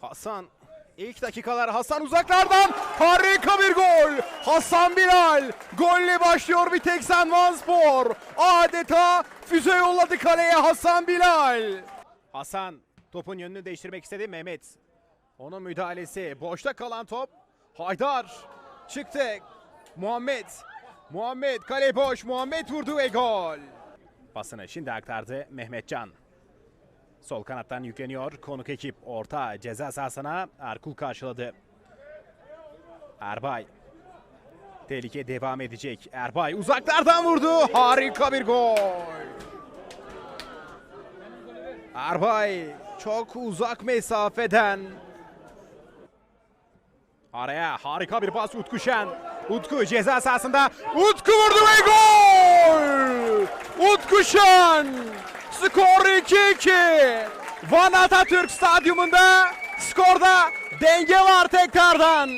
Hasan ilk dakikalar Hasan uzaklardan harika bir gol. Hasan Bilal golle başlıyor bir tek Van Spor. Adeta füze yolladı kaleye Hasan Bilal. Hasan topun yönünü değiştirmek istedi Mehmet. Onun müdahalesi boşta kalan top. Haydar çıktı. Muhammed. Muhammed kale boş. Muhammed vurdu ve gol. Pasını şimdi aktardı Mehmetcan. Sol kanattan yükleniyor konuk ekip. Orta ceza sahasına Erkul karşıladı. Erbay. Tehlike devam edecek. Erbay uzaklardan vurdu. Harika bir gol. Erbay çok uzak mesafeden. Araya harika bir pas Utku Şen. Utku ceza sahasında. Utku vurdu ve gol! Utku Şen! Skor 2-2. Van Atatürk Stadyumunda skorda denge var tekrardan.